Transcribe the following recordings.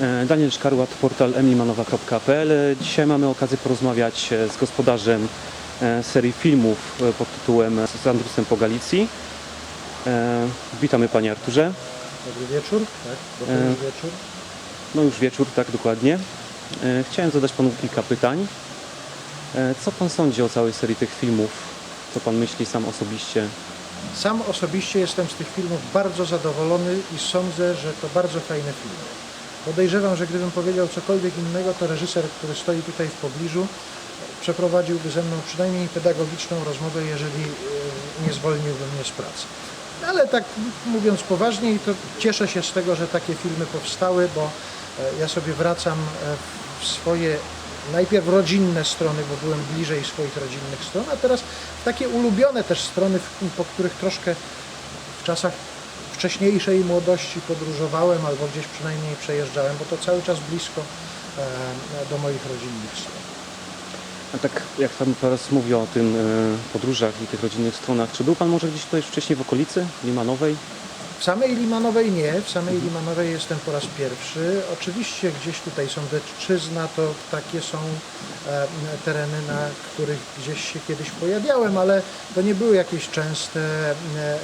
E, Daniel Szkarłat, portal emlimanowa.pl. E, Dzisiaj mamy okazję porozmawiać e, z gospodarzem e, serii filmów pod tytułem Z Andrusem po Galicji. Witamy Panie Arturze. Dobry wieczór, tak? Dobry wieczór. No już wieczór, tak dokładnie. Chciałem zadać Panu kilka pytań. Co Pan sądzi o całej serii tych filmów? Co Pan myśli sam osobiście? Sam osobiście jestem z tych filmów bardzo zadowolony i sądzę, że to bardzo fajne filmy. Podejrzewam, że gdybym powiedział cokolwiek innego, to reżyser, który stoi tutaj w pobliżu, przeprowadziłby ze mną przynajmniej pedagogiczną rozmowę, jeżeli e, nie zwolniłby mnie z pracy. Ale tak mówiąc poważniej, to cieszę się z tego, że takie filmy powstały, bo e, ja sobie wracam e, w swoje najpierw rodzinne strony, bo byłem bliżej swoich rodzinnych stron, a teraz takie ulubione też strony, po których troszkę w czasach wcześniejszej młodości podróżowałem albo gdzieś przynajmniej przejeżdżałem, bo to cały czas blisko e, do moich rodzinnych stron. A tak jak Pan teraz mówi o tym e, podróżach i tych rodzinnych stronach, czy był Pan może gdzieś tutaj wcześniej w okolicy Limanowej? W samej Limanowej nie, w samej Limanowej jestem po raz pierwszy. Oczywiście gdzieś tutaj są Deczczyzna, to takie są e, tereny, na których gdzieś się kiedyś pojawiałem, ale to nie były jakieś częste e, e,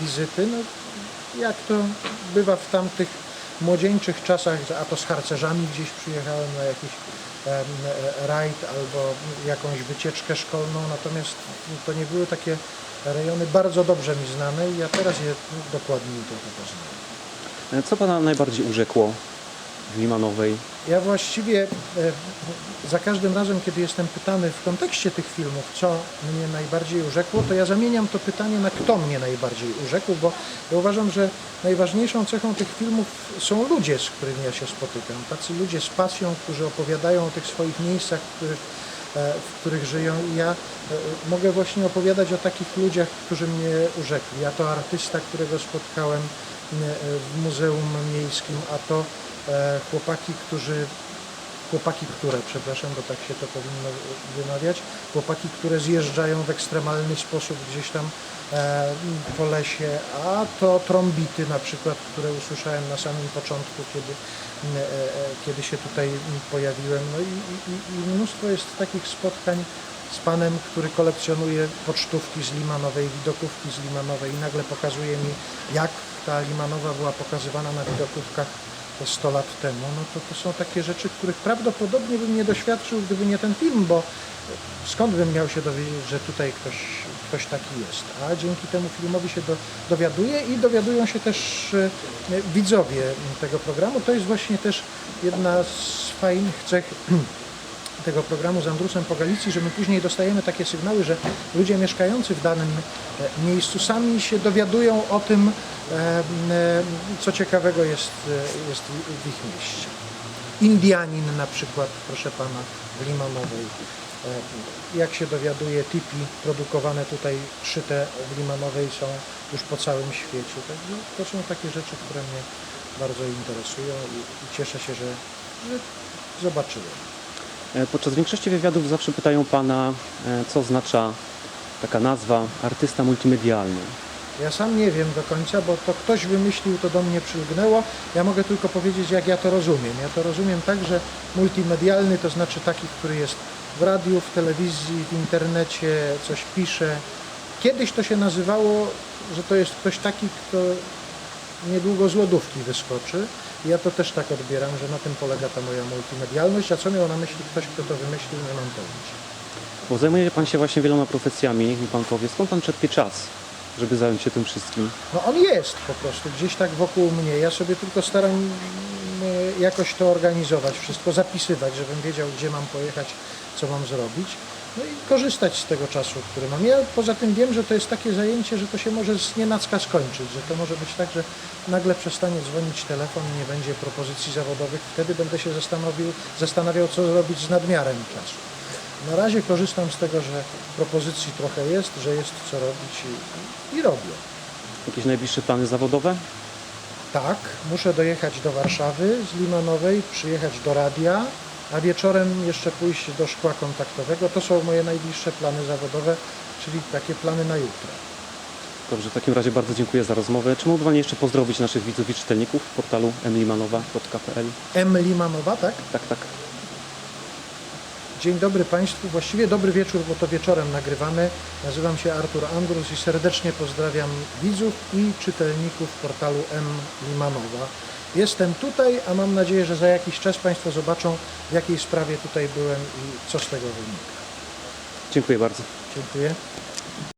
wizyty. No, jak to bywa w tamtych młodzieńczych czasach, a to z harcerzami gdzieś przyjechałem na jakiś rajd albo jakąś wycieczkę szkolną, natomiast to nie były takie rejony bardzo dobrze mi znane i ja teraz je dokładniej trochę poznaję. E, Co Pana najbardziej urzekło w Limanowej? Ja właściwie e, za każdym razem, kiedy jestem pytany w kontekście tych filmów, co mnie najbardziej urzekło, to ja zamieniam to pytanie na kto mnie najbardziej urzekł, bo ja uważam, że najważniejszą cechą tych filmów są ludzie, z którymi ja się spotykam. Tacy ludzie z pasją, którzy opowiadają o tych swoich miejscach, w których, w których żyją i ja e, mogę właśnie opowiadać o takich ludziach, którzy mnie urzekli. Ja to artysta, którego spotkałem e, w Muzeum Miejskim, a to e, chłopaki, którzy chłopaki, które, przepraszam, bo tak się to powinno wymawiać, chłopaki, które zjeżdżają w ekstremalny sposób gdzieś tam e, po lesie, a to trąbity na przykład, które usłyszałem na samym początku, kiedy, e, e, kiedy się tutaj pojawiłem. No i, i, i mnóstwo jest takich spotkań z panem, który kolekcjonuje pocztówki z Limanowej, widokówki z Limanowej i nagle pokazuje mi, jak ta Limanowa była pokazywana na widokówkach 100 lat temu, no to to są takie rzeczy, których prawdopodobnie bym nie doświadczył, gdyby nie ten film, bo skąd bym miał się dowiedzieć, że tutaj ktoś, ktoś taki jest. A dzięki temu filmowi się do, dowiaduje i dowiadują się też e, widzowie tego programu. To jest właśnie też jedna z fajnych cech tego programu z Andrusem po Galicji, że my później dostajemy takie sygnały, że ludzie mieszkający w danym e, miejscu sami się dowiadują o tym, e, e, co ciekawego jest, jest w- ich mieście. Indianin na przykład, proszę pana, w Limanowej. E, Jak się dowiaduje, tipi produkowane tutaj, szyte w Limanowej są już po całym świecie. Także to są takie rzeczy, które mnie bardzo interesują i, i cieszę się, że, że zobaczyłem. E, Podczas większości wywiadów zawsze pytają Pana, e, co oznacza taka nazwa artysta multimedialny. Ja sam nie wiem do końca, bo to ktoś wymyślił, to do mnie przylgnęło. Ja mogę tylko powiedzieć, jak ja to rozumiem. Ja to rozumiem tak, że multimedialny to znaczy taki, który jest w radiu, w telewizji, w internecie, coś pisze. Kiedyś to się nazywało, że to jest ktoś taki, kto niedługo z lodówki wyskoczy. Ja to też tak odbieram, że na tym polega ta moja multimedialność. A co miał na myśli ktoś, kto to wymyślił, nie mam pojęcia. Bo zajmuje Pan się właśnie wieloma profesjami, niech mi Pan powie, skąd Pan czerpie czas, żeby zająć się tym wszystkim? No on jest po prostu gdzieś tak wokół mnie. Ja sobie tylko staram mm, jakoś to organizować, wszystko zapisywać, żebym wiedział, gdzie mam pojechać, co mam zrobić. No i korzystać z tego czasu, który mam. Ja poza tym wiem, że to jest takie zajęcie, że to się może z nienacka skończyć, że to może być tak, że nagle przestanie dzwonić telefon i nie będzie propozycji zawodowych. Wtedy będę się zastanowił, zastanawiał, co zrobić z nadmiarem czasu. Na razie korzystam z tego, że propozycji trochę jest, że jest co robić i, i robię. Jakieś najbliższe plany zawodowe? Tak, muszę dojechać do Warszawy z Limanowej, przyjechać do radia, a wieczorem jeszcze pójść do szkła kontaktowego. To są moje najbliższe plany zawodowe, czyli takie plany na jutro. Dobrze, w takim razie bardzo dziękuję za rozmowę. Czy mógłby Pani jeszcze pozdrowić naszych widzów i czytelników w portalu emlimanowa.pl? M. Limanowa, tak? Tak, tak. Dzień dobry Państwu, właściwie dobry wieczór, bo to wieczorem nagrywamy. Nazywam się Artur Andrus i serdecznie pozdrawiam widzów i czytelników portalu M. Jestem tutaj, a mam nadzieję, że za jakiś czas Państwo zobaczą, w jakiej sprawie tutaj byłem i co z tego wynika. Dziękuję bardzo. Dziękuję.